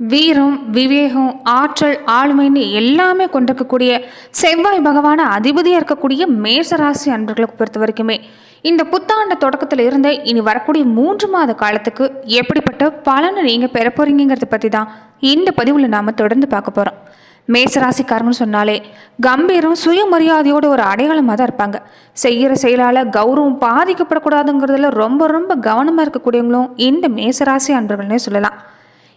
வீரம் விவேகம் ஆற்றல் ஆளுமைன்னு எல்லாமே கொண்டிருக்கக்கூடிய செவ்வாய் பகவான அதிபதியாக இருக்கக்கூடிய மேசராசி அன்பர்களுக்கு பொறுத்த வரைக்குமே இந்த புத்தாண்டு தொடக்கத்தில் இருந்த இனி வரக்கூடிய மூன்று மாத காலத்துக்கு எப்படிப்பட்ட பலனை நீங்கள் பெற போறீங்கிறத பற்றி தான் இந்த பதிவில் நாம் தொடர்ந்து பார்க்க போகிறோம் மேசராசிக்காரங்கன்னு சொன்னாலே கம்பீரம் சுயமரியாதையோட ஒரு அடையாளமாக தான் இருப்பாங்க. செய்கிற செயலால் கௌரவம் பாதிக்கப்படக்கூடாதுங்கிறதுல ரொம்ப ரொம்ப கவனமாக இருக்கக்கூடியவங்களும் இந்த மேசராசி அன்பர்கள்னே சொல்லலாம்.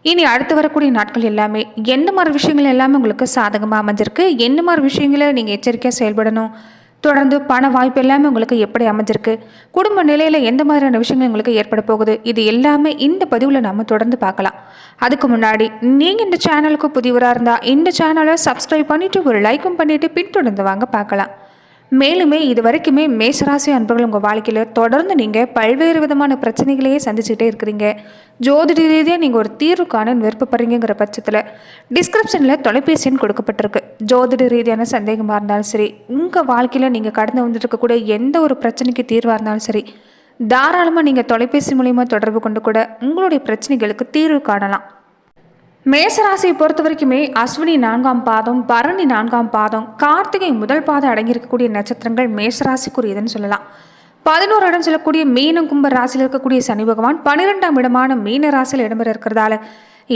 இனி அடுத்து வரக்கூடிய நாட்கள் எல்லாமே எந்த மாதிரி விஷயங்கள் எல்லாமே உங்களுக்கு சாதகமாக அமைஞ்சிருக்கு? என்ன மாதிரி விஷயங்களை நீங்கள் எச்சரிக்கையாக செயல்படணும்? தொடர்ந்து பண வாய்ப்பு எல்லாமே உங்களுக்கு எப்படி அமைஞ்சிருக்கு? குடும்ப நிலையில் எந்த மாதிரியான விஷயங்கள் உங்களுக்கு ஏற்பட போகுது? இது எல்லாமே இந்த பதிவில் நம்ம தொடர்ந்து பார்க்கலாம். அதுக்கு முன்னாடி நீங்கள் இந்த சேனலுக்கு புதியவராக இருந்தால் இந்த சேனலை சப்ஸ்கிரைப் பண்ணிவிட்டு ஒரு லைக்கும் பண்ணிவிட்டு பின்தொடர்ந்து வாங்க பார்க்கலாம். மேலுமே இது வரைக்குமே மேசராசி அன்பர்கள் உங்கள் வாழ்க்கையில் தொடர்ந்து நீங்கள் பல்வேறு விதமான பிரச்சனைகளையே சந்திச்சுக்கிட்டே இருக்கிறீங்க. ஜோதிட ரீதியாக நீங்கள் ஒரு தீர்வு காண விருப்பப்படுறீங்கிற பட்சத்தில் டிஸ்கிரிப்ஷனில் தொலைபேசி எண் கொடுக்கப்பட்டிருக்கு. ஜோதிட ரீதியான சந்தேகமாக இருந்தாலும் சரி உங்கள் வாழ்க்கையில் நீங்கள் கடந்து வந்துட்டு இருக்கக்கூடிய எந்த ஒரு பிரச்சனைக்கு தீர்வாக இருந்தாலும் சரி தாராளமாக நீங்கள் தொலைபேசி மூலிமா தொடர்பு கொண்டு கூட உங்களுடைய பிரச்சனைகளுக்கு தீர்வு காணலாம். மேசராசியை பொறுத்த வரைக்குமே அஸ்வினி நான்காம் பாதம் பரணி நான்காம் பாதம் கார்த்திகை முதல் பாதம் அடங்கியிருக்கக்கூடிய நட்சத்திரங்கள் மேசராசிக்குரியதுன்னு சொல்லலாம். பதினோரு இடம் சொல்லக்கூடிய மீனம் கும்ப ராசியில் இருக்கக்கூடிய சனி பகவான் பன்னிரெண்டாம் இடமான மீன ராசியில் இடம்பெற இருக்கிறதால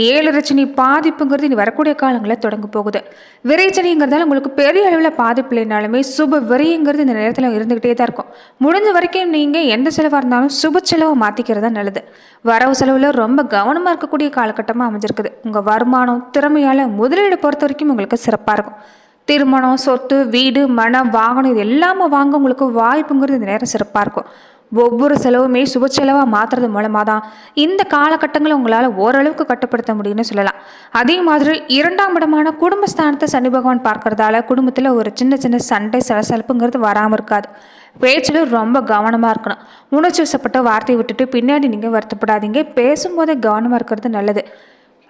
ஏழு ரச்சனி பாதிப்புங்கிறது இனி வரக்கூடிய காலங்களில் தொடங்க போகுது. விரைச்சனிங்கிறதால உங்களுக்கு பெரிய அளவில் பாதிப்பு இல்லைனாலுமே சுப விரைங்கிறது இந்த நேரத்தில் இருந்துக்கிட்டே தான் இருக்கும். முடிஞ்ச வரைக்கும் நீங்கள் எந்த செலவாக இருந்தாலும் சுப செலவை மாற்றிக்கிறது தான் நல்லது. வரவு செலவில் ரொம்ப கவனமாக இருக்கக்கூடிய காலகட்டமாக அமைஞ்சிருக்குது. உங்கள் வருமானம் திறமையால் முதலீடு பொறுத்த வரைக்கும் உங்களுக்கு சிறப்பாக இருக்கும். திருமணம் சொத்து வீடு மனம் வாகனம் இது எல்லாமே வாங்க உங்களுக்கு வாய்ப்புங்கிறது இந்த நேரம் சிறப்பாக இருக்கும். ஒவ்வொரு செலவுமே சுப செலவாக மாற்றுறது மூலமாக தான் இந்த காலகட்டங்களை உங்களால் ஓரளவுக்கு கட்டுப்படுத்த முடியும்னு சொல்லலாம். அதே மாதிரி இரண்டாம் இடமான குடும்பஸ்தானத்தை சனி பகவான் பார்க்கறதால குடும்பத்தில் ஒரு சின்ன சின்ன சண்டை சலசலப்புங்கிறது வராமல் இருக்காது. பேச்சில் ரொம்ப கவனமாக இருக்கணும். உணர்ச்சி வசப்பட்ட வார்த்தையை விட்டுட்டு பின்னாடி நீங்கள் வருத்தப்படாதீங்க. பேசும்போதே கவனமாக இருக்கிறது நல்லது.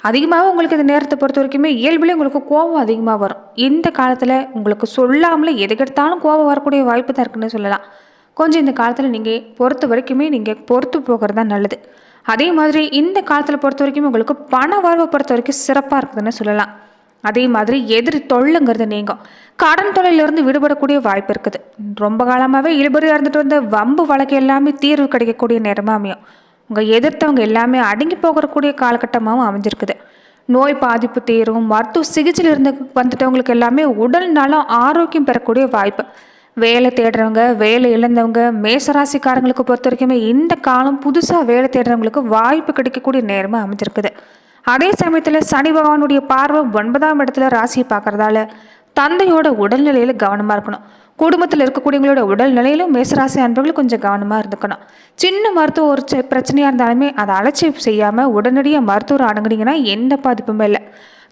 அதிகமாக உங்களுக்கு இந்த நேரத்தை பொறுத்த வரைக்குமே இயல்பிலே உங்களுக்கு கோபம் அதிகமாக வரும். இந்த காலத்தில் உங்களுக்கு சொல்லாமலே எதுக்கெடுத்தாலும் கோபம் வரக்கூடிய வாய்ப்பு தான் இருக்குன்னு சொல்லலாம். கொஞ்சம் இந்த காலத்தில் நீங்கள் பொறுத்த வரைக்குமே நீங்கள் பொறுத்து போகிறது தான் நல்லது. அதே மாதிரி இந்த காலத்தில் பொறுத்த வரைக்கும் உங்களுக்கு பண வரவை பொறுத்த வரைக்கும் சிறப்பாக இருக்குதுன்னு சொல்லலாம். அதே மாதிரி எதிரி தொல்லுங்கிறது நீங்கும். கடன் தொழிலிருந்து விடுபடக்கூடிய வாய்ப்பு இருக்குது. ரொம்ப காலமாகவே இழுபறியாக இருந்துட்டு வந்த வம்பு வழக்கு எல்லாமே தீர்வு கிடைக்கக்கூடிய நேரமாக அமையும். உங்கள் எதிர்த்தவங்க எல்லாமே அடங்கி போகக்கூடிய காலகட்டமாகவும் அமைஞ்சிருக்குது. நோய் பாதிப்பு தீரும் மருத்துவ சிகிச்சையில் இருந்து வந்துட்டவங்களுக்கு எல்லாமே உடல் நலம் ஆரோக்கியம் பெறக்கூடிய வாய்ப்பு. வேலை தேடுறவங்க வேலை இழந்தவங்க மேசராசிக்காரங்களுக்கு பொறுத்த வரைக்குமே இந்த காலம் புதுசாக வேலை தேடுறவங்களுக்கு வாய்ப்பு கிடைக்கக்கூடிய நேரமாக அமைஞ்சிருக்குது. அதே சமயத்தில் சனி பகவானுடைய பார்வை ஒன்பதாம் இடத்துல ராசியை பார்க்குறதால தந்தையோட உடல்நிலையில் கவனமாக இருக்கணும். குடும்பத்தில் இருக்கக்கூடியவங்களோட உடல் நிலையிலும் மேசராசி அன்பர்கள் கொஞ்சம் கவனமாக இருந்துக்கணும். சின்ன மருத்துவ ஒரு செ- பிரச்சனையாக இருந்தாலுமே அதை அலட்சியம் செய்யாமல் உடனடியாக மருத்துவர் அணுகுனீங்கன்னா எந்த பாதிப்புமே இல்லை.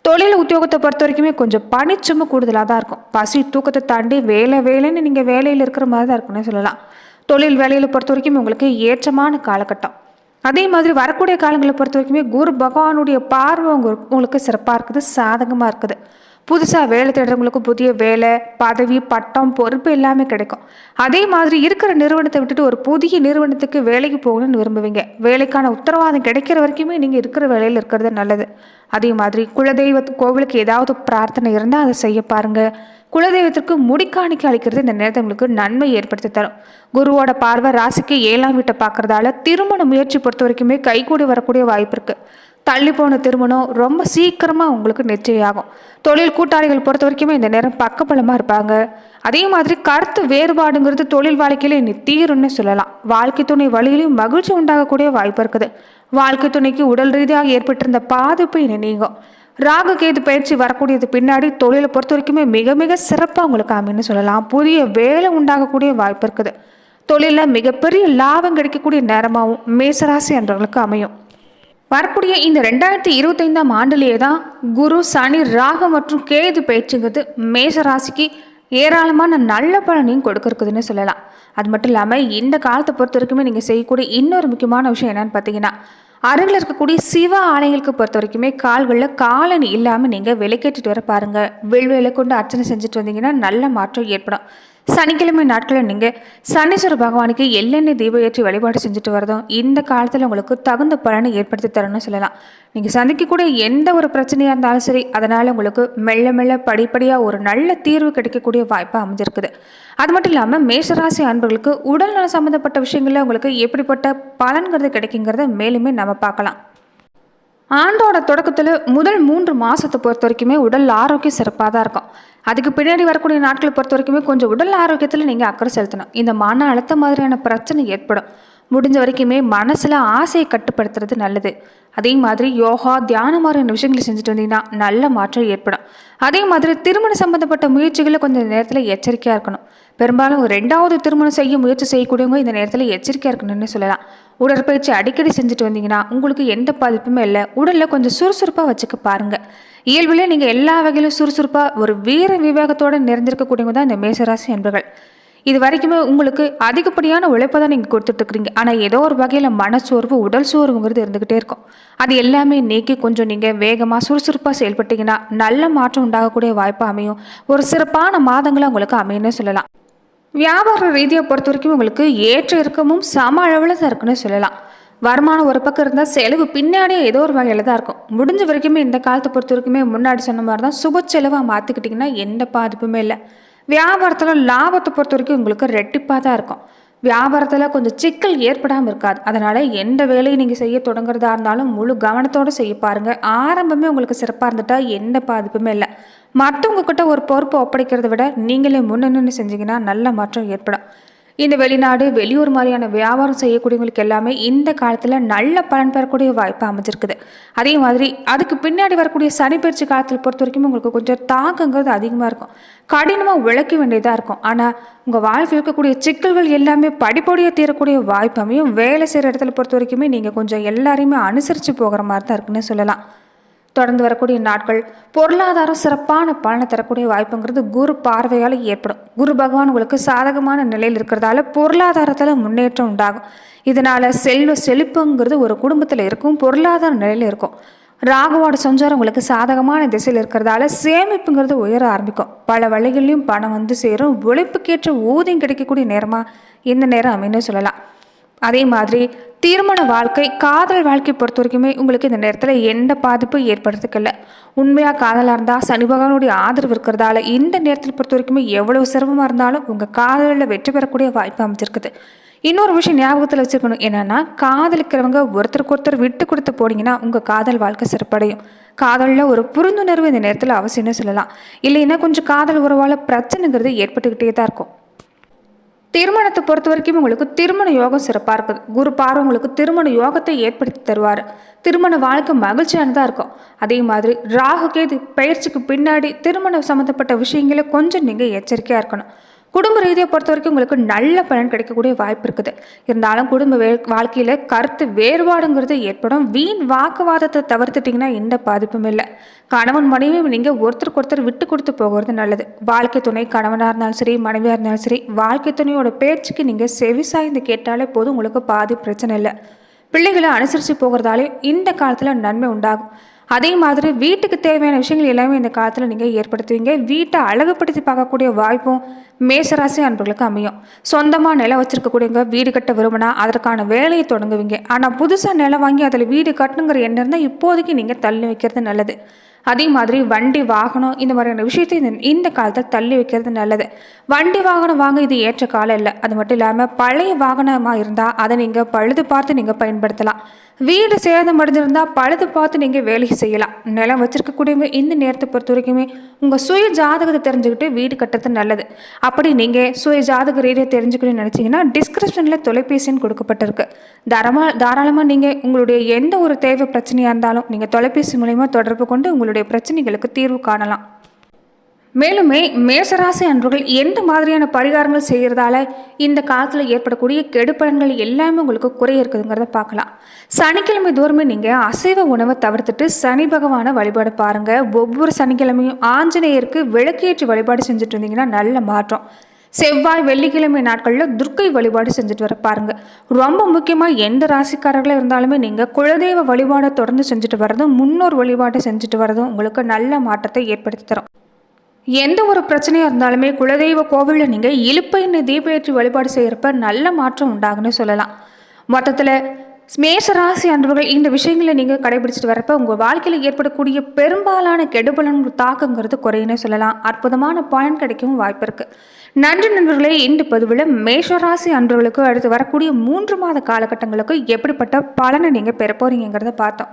தொழில் உத்தியோகத்தை பொறுத்த வரைக்குமே கொஞ்சம் பனிச்சுமை கூடுதலாக தான் இருக்கும். பசி தூக்கத்தை தாண்டி வேலை வேலைன்னு நீங்கள் வேலையில் இருக்கிற மாதிரி தான் இருக்குன்னு சொல்லலாம். தொழில் வேலையில் பொறுத்த வரைக்கும் உங்களுக்கு ஏற்றமான காலகட்டம். அதே மாதிரி வரக்கூடிய காலங்களை பொறுத்த வரைக்குமே குரு பகவானுடைய பார்வை உங்களுக்கு சிறப்பாக இருக்குது சாதகமாக இருக்குது. புதுசாக வேலை தேடுறவங்களுக்கு புதிய வேலை பதவி பட்டம் பொறுப்பு எல்லாமே கிடைக்கும். அதே மாதிரி இருக்கிற நிறுவனத்தை விட்டுட்டு ஒரு புதிய நிறுவனத்துக்கு வேலைக்கு போகணும்னு விரும்புவீங்க. வேலைக்கான உத்தரவாதம் கிடைக்கிற வரைக்குமே நீங்கள் இருக்கிற வேலையில் இருக்கிறது நல்லது. அதே மாதிரி குலதெய்வ கோவிலுக்கு ஏதாவது பிரார்த்தனை இருந்தால் அதை செய்ய பாருங்கள் குலதெய்வத்திற்கு முடிக்காணிக்க அளிக்கிறது இந்த நேரத்தை உங்களுக்கு நன்மை ஏற்படுத்தி தரும். குருவோட பார்வை ராசிக்கு ஏழாம் வீட்டை பார்க்குறதால திருமண முயற்சி பொறுத்த வரைக்குமே கைகூடி வரக்கூடிய வாய்ப்பு இருக்குது தள்ளி போன திருமணம் ரொம்ப சீக்கிரமாக உங்களுக்கு நிச்சயாகும் தொழில் கூட்டாளிகள் பொறுத்த வரைக்குமே இந்த நேரம் பக்கபலமாக இருப்பாங்க. அதே மாதிரி கருத்து வேறுபாடுங்கிறது தொழில் வாழ்க்கையில இனி தீரும்னு சொல்லலாம். வாழ்க்கை துணை வழியிலையும் மகிழ்ச்சி உண்டாகக்கூடிய வாய்ப்பு இருக்குது. வாழ்க்கை துணைக்கு உடல் ரீதியாக ஏற்பட்டிருந்த பாதிப்பு இனி நீங்கும். ராகு கேது பயிற்சி வரக்கூடியது பின்னாடி தொழிலை பொறுத்த வரைக்குமே மிக மிக சிறப்பாக உங்களுக்கு அமைன்னு சொல்லலாம். புதிய வேலை உண்டாகக்கூடிய வாய்ப்பு இருக்குது. தொழிலில் மிகப்பெரிய லாபம் கிடைக்கக்கூடிய நேரமாகவும் மேசராசி என்றவர்களுக்கு அமையும். வரக்கூடிய இந்த ரெண்டாயிரத்தி இருபத்தைந்தாம் ஆண்டுலேயே தான் குரு சனி ராகு மற்றும் கேது பயிற்சிங்கிறது மேச ராசிக்கு ஏராளமான நல்ல பலனையும் கொடுக்கறதுன்னு சொல்லலாம். அது மட்டும் இல்லாமல் இந்த காலத்தை பொறுத்த வரைக்குமே நீங்கள் செய்யக்கூடிய இன்னொரு முக்கியமான விஷயம் என்னன்னு பார்த்தீங்கன்னா அருகில் இருக்கக்கூடிய சிவ ஆலயங்களுக்கு பொறுத்த வரைக்குமே கால்களில் காலணி இல்லாமல் நீங்கள் விலைக்கேற்றிட்டு வர பாருங்கள் வெள்வேலை கொண்டு அர்ச்சனை செஞ்சுட்டு வந்தீங்கன்னா நல்ல மாற்றம் ஏற்படும். சனிக்கிழமை நாட்களில் நீங்கள் சனீஸ்வர பகவானுக்கு எள்ளெண்ணெய் தீபம் ஏற்றி வழிபாடு செஞ்சுட்டு வரதும் இந்த காலத்தில் உங்களுக்கு தகுந்த பலனை ஏற்படுத்தி தரணும்னு சொல்லலாம். நீங்கள் சந்திக்கக்கூடிய எந்த ஒரு பிரச்சனையாக இருந்தாலும் சரி அதனால் உங்களுக்கு மெல்ல மெல்ல படிப்படியாக ஒரு நல்ல தீர்வு கிடைக்கக்கூடிய வாய்ப்பாக அமைஞ்சிருக்குது. அது மட்டும் இல்லாமல் மேஷராசி அன்பர்களுக்கு உடல்நலம் சம்மந்தப்பட்ட விஷயங்களில் உங்களுக்கு எப்படிப்பட்ட பலன்கிறது கிடைக்குங்கிறத மேலுமே நம்ம பார்க்கலாம். ஆண்டோட தொடக்கத்தில் முதல் மூன்று மாதத்தை பொறுத்த வரைக்குமே உடல் ஆரோக்கியம் சிறப்பாக தான் இருக்கும். அதுக்கு பின்னாடி வரக்கூடிய நாட்களை பொறுத்த வரைக்குமே கொஞ்சம் உடல் ஆரோக்கியத்தில் நீங்கள் அக்கறை செலுத்தணும். இந்த மன அழுத்த மாதிரியான பிரச்சனை ஏற்படும். முடிஞ்ச வரைக்குமே மனசில் ஆசையை கட்டுப்படுத்துறது நல்லது. அதே மாதிரி யோகா தியானம் மாதிரியான விஷயங்களை செஞ்சுட்டு வந்தீங்கன்னா நல்ல மாற்றம் ஏற்படும். அதே மாதிரி திருமணம் சம்பந்தப்பட்ட முயற்சிகளை கொஞ்சம் நேரத்தில் எச்சரிக்கையாக இருக்கணும். பெரும்பாலும் ரெண்டாவது திருமணம் செய்ய முயற்சி செய்யக்கூடியவங்க இந்த நேரத்தில் எச்சரிக்கையாக இருக்கணும்னு சொல்லலாம். உடற்பயிற்சி அடிக்கடி செஞ்சுட்டு வந்தீங்கன்னா உங்களுக்கு எந்த பாதிப்புமே இல்லை. உடலில் கொஞ்சம் சுறுசுறுப்பாக வச்சுக்க பாருங்கள் இயல்பில் நீங்கள் எல்லா வகையிலும் சுறுசுறுப்பாக ஒரு வீர விவேகத்தோடு நிறைஞ்சிருக்கக்கூடியவங்க தான் இந்த மேசராசி என்பர்கள் இது வரைக்குமே உங்களுக்கு அதிகப்படியான உழைப்பை தான் நீங்கள் கொடுத்துட்ருக்குறீங்க ஆனால் ஏதோ ஒரு வகையில் மனச்சோர்வு உடல் சோர்வுங்கிறது இருந்துக்கிட்டே இருக்கும். அது எல்லாமே நீக்கி கொஞ்சம் நீங்கள் வேகமாக சுறுசுறுப்பாக செயல்பட்டீங்கன்னா நல்ல மாற்றம் உண்டாகக்கூடிய வாய்ப்பு அமையும். ஒரு சிறப்பான மாதங்களை உங்களுக்கு அமையும்னு சொல்லலாம். வியாபார ரீதியை பொறுத்த வரைக்கும் உங்களுக்கு ஏற்ற இறக்கமும் சம அளவில் தான் இருக்குன்னு சொல்லலாம். வருமானம் ஒரு பக்கம் இருந்தால் செலவு பின்னாடியே ஏதோ ஒரு வகையில் தான் இருக்கும். முடிஞ்ச வரைக்குமே இந்த காலத்தை பொறுத்த வரைக்குமே முன்னாடி சொன்ன மாதிரி தான் சுப செலவாக மாற்றிக்கிட்டிங்கன்னா எந்த பாதிப்புமே இல்லை. வியாபாரத்தில் லாபத்தை பொறுத்த வரைக்கும் உங்களுக்கு ரெட்டிப்பாக தான் இருக்கும். வியாபாரத்தில் கொஞ்சம் சிக்கல் ஏற்படாமல் இருக்காது. அதனால் எந்த வேலையை நீங்கள் செய்ய தொடங்குறதா இருந்தாலும் முழு கவனத்தோடு செய்ய பாருங்கள் ஆரம்பமே உங்களுக்கு சிறப்பாக இருந்துட்டால் எந்த பாதிப்புமே இல்லை. மற்றவங்க கிட்ட ஒரு பொறுப்பு ஒப்படைக்கிறத விட நீங்களே முன்னணி செஞ்சீங்கன்னா நல்ல மாற்றம் ஏற்படும். இந்த வெளிநாடு வெளியூர் மாதிரியான வியாபாரம் செய்யக்கூடியவங்களுக்கு எல்லாமே இந்த காலத்தில் நல்ல பலன் பெறக்கூடிய வாய்ப்பு அமைஞ்சிருக்குது. அதே மாதிரி அதுக்கு பின்னாடி வரக்கூடிய சனிப்பயிற்சி காலத்தில் பொறுத்த வரைக்கும் உங்களுக்கு கொஞ்சம் தாக்கங்கிறது அதிகமாக இருக்கும். கடினமாக உழைக்க வேண்டியதாக இருக்கும். ஆனால் உங்கள் வாழ்க்கை இருக்கக்கூடிய சிக்கல்கள் எல்லாமே படிப்படியாக தீரக்கூடிய வாய்ப்பு அமையும். வேலை செய்கிற இடத்துல பொறுத்த வரைக்குமே நீங்கள் கொஞ்சம் எல்லாரையுமே அனுசரித்து போகிற மாதிரி தான் இருக்குன்னு சொல்லலாம். தொடர்ந்து வரக்கூடிய நாட்கள் பொருளாதாரம் சிறப்பான பலனை தரக்கூடிய வாய்ப்புங்கிறது குரு பார்வையால் ஏற்படும். குரு பகவான் உங்களுக்கு சாதகமான நிலையில் இருக்கிறதால பொருளாதாரத்தில் முன்னேற்றம் உண்டாகும். இதனால் செல்வ செழிப்புங்கிறது ஒரு குடும்பத்தில் இருக்கும் பொருளாதார நிலையில் இருக்கும். ராகுவோட சஞ்சாரம் உங்களுக்கு சாதகமான திசையில் இருக்கிறதால சேமிப்புங்கிறது உயர ஆரம்பிக்கும். பல வழிகள்லையும் பணம் வந்து சேரும் உழைப்புக்கேற்ற ஊதியம் கிடைக்கக்கூடிய நேரமாக இந்த நேரம் அமைன்னு சொல்லலாம். அதே மாதிரி திருமண வாழ்க்கை காதல் வாழ்க்கை பொறுத்த வரைக்குமே உங்களுக்கு இந்த நேரத்தில் எந்த பாதிப்பும் ஏற்படுறதுக்கு உண்மையாக காதலாக இருந்தால் சனி பகவானுடைய ஆதரவு இருக்கிறதால இந்த நேரத்தில் பொறுத்த வரைக்குமே எவ்வளவு சிரமமாக இருந்தாலும் உங்கள் காதலில் வெற்றி பெறக்கூடிய வாய்ப்பு அமைச்சிருக்குது இன்னொரு விஷயம் ஞாபகத்தில் வச்சுருக்கணும். என்னென்னா காதலிக்கிறவங்க ஒருத்தருக்கு ஒருத்தர் விட்டு கொடுத்து போனீங்கன்னா உங்கள் காதல் வாழ்க்கை சிறப்படையும். காதலில் ஒரு புரிந்துணர்வு இந்த நேரத்தில் அவசியம்னு சொல்லலாம். இல்லைன்னா கொஞ்சம் காதல் உறவால் பிரச்சனைங்கிறது ஏற்பட்டுக்கிட்டே தான் இருக்கும். திருமணத்தை பொறுத்த வரைக்கும் உங்களுக்கு திருமண யோகம் சிறப்பாக இருக்குது குரு பார்வை உங்களுக்கு திருமண யோகத்தை ஏற்படுத்தி தருவார். திருமண வாழ்க்கை மகிழ்ச்சியானதாக இருக்கும். அதே மாதிரி ராகு கேது பயிற்சிக்கு பின்னாடி திருமணம் சம்மந்தப்பட்ட விஷயங்களை கொஞ்சம் நீங்கள் எச்சரிக்கையாக இருக்கணும். குடும்ப ரீதியை பொறுத்த வரைக்கும் உங்களுக்கு நல்ல பலன் கிடைக்கக்கூடிய வாய்ப்பு இருக்குது. இருந்தாலும் குடும்ப வே வாழ்க்கையில் கருத்து வேறுபாடுங்கிறது ஏற்படும். வீண் வாக்குவாதத்தை தவிர்த்துட்டிங்கன்னா எந்த பாதிப்பும் இல்லை. கணவன் மனைவியும் நீங்கள் ஒருத்தருக்கு ஒருத்தர் விட்டு கொடுத்து போகிறது நல்லது. வாழ்க்கை துணை கணவனாக இருந்தாலும் சரி மனைவியாக இருந்தாலும் சரி வாழ்க்கை துணையோட பேச்சுக்கு நீங்கள் செவிசாய்ந்து கேட்டாலே போதும் உங்களுக்கு பாதி பிரச்சனை இல்லை. பிள்ளைகளை அனுசரித்து போகிறதாலே இந்த காலத்தில் நன்மை உண்டாகும். அதே மாதிரி வீட்டுக்கு தேவையான விஷயங்கள் எல்லாமே இந்த காலத்தில் நீங்கள் ஏற்படுத்துவீங்க. வீட்டை அழகுப்படுத்தி பார்க்கக்கூடிய வாய்ப்பும் மேசராசி அன்பர்களுக்கு அமையும். சொந்தமாக நிலம் வச்சுருக்கக்கூடியவங்க வீடு கட்ட விரும்பினா அதற்கான வேலையை தொடங்குவீங்க. ஆனால் புதுசாக நிலம் வாங்கி அதில் வீடு கட்டணுங்கிற எண்ணம் இருந்தால் இப்போதைக்கு நீங்கள் தள்ளி வைக்கிறது நல்லது. அதே மாதிரி வண்டி வாகனம் இந்த மாதிரியான விஷயத்தை இந்த இந்த காலத்தில் தள்ளி வைக்கிறது நல்லது. வண்டி வாகனம் வாங்க இது ஏற்ற காலம் இல்லை. அது மட்டும் இல்லாமல் பழைய வாகனமாக இருந்தால் அதை நீங்கள் பழுது பார்த்து நீங்கள் பயன்படுத்தலாம். வீடு சேதம் அடைஞ்சிருந்தால் பழுது பார்த்து நீங்கள் வேலை செய்யலாம். நிலம் வச்சிருக்கக்கூடியவங்க இந்த நேரத்தை பொறுத்த வரைக்குமே உங்கள் சுய ஜாதகத்தை தெரிஞ்சுக்கிட்டு வீடு கட்டுறது நல்லது. அப்படி நீங்கள் சுய ஜாதக ரீதியை தெரிஞ்சுக்கணும்னு நினச்சிங்கன்னா டிஸ்கிரிப்ஷனில் தொலைபேசின்னு கொடுக்கப்பட்டிருக்கு. தாராளமாக தாராளமாக நீங்கள் உங்களுடைய எந்த ஒரு தேவை பிரச்சனையாக இருந்தாலும் நீங்கள் தொலைபேசி மூலயமா தொடர்பு கொண்டு உங்களுடைய பிரச்சனைகளுக்கு தீர்வு காணலாம். மேலுமே மேசராசி அன்றுகள் எந்த மாதிரியான பரிகாரங்கள் செய்கிறதால இந்த காலத்தில் ஏற்படக்கூடிய கெடுப்பலன்கள் எல்லாமே உங்களுக்கு குறைய இருக்குதுங்கிறத பார்க்கலாம். சனிக்கிழமை தோறுமே நீங்கள் அசைவ உணவை தவிர்த்துட்டு சனி பகவானை வழிபாடு பாருங்கள் ஒவ்வொரு சனிக்கிழமையும் ஆஞ்சநேயருக்கு விளக்கேற்றி வழிபாடு செஞ்சுட்டு இருந்தீங்கன்னா நல்ல மாற்றம். செவ்வாய் வெள்ளிக்கிழமை நாட்களில் துர்க்கை வழிபாடு செஞ்சுட்டு வர பாருங்க. ரொம்ப முக்கியமாக எந்த ராசிக்காரர்களாக இருந்தாலுமே நீங்கள் குலதெய்வ வழிபாடை தொடர்ந்து செஞ்சுட்டு வரதும் முன்னோர் வழிபாட்டை செஞ்சுட்டு வரதும் உங்களுக்கு நல்ல மாற்றத்தை ஏற்படுத்தி தரும். எந்த ஒரு பிரச்சனையாக இருந்தாலுமே குலதெய்வ கோவிலில் நீங்கள் இழுப்பைன்னு தீபேற்றி வழிபாடு செய்கிறப்ப நல்ல மாற்றம் உண்டாகுன்னு சொல்லலாம். மொத்தத்தில் மேஷ ராசி அன்பர்கள் இந்த விஷயங்களை நீங்கள் கடைபிடிச்சிட்டு வரப்ப உங்கள் வாழ்க்கையில் ஏற்படக்கூடிய பெரும்பாலான கெடுபலன் தாக்கங்கிறது குறையுன்னு சொல்லலாம். அற்புதமான பலன் கிடைக்கவும் வாய்ப்பு இருக்குது நன்றி நண்பர்களே இந்த பதிவில் மேஷராசி அன்பர்களுக்கு அடுத்து வரக்கூடிய மூன்று மாத காலகட்டங்களுக்கு எப்படிப்பட்ட பலனை நீங்கள் பெற பார்த்தோம்.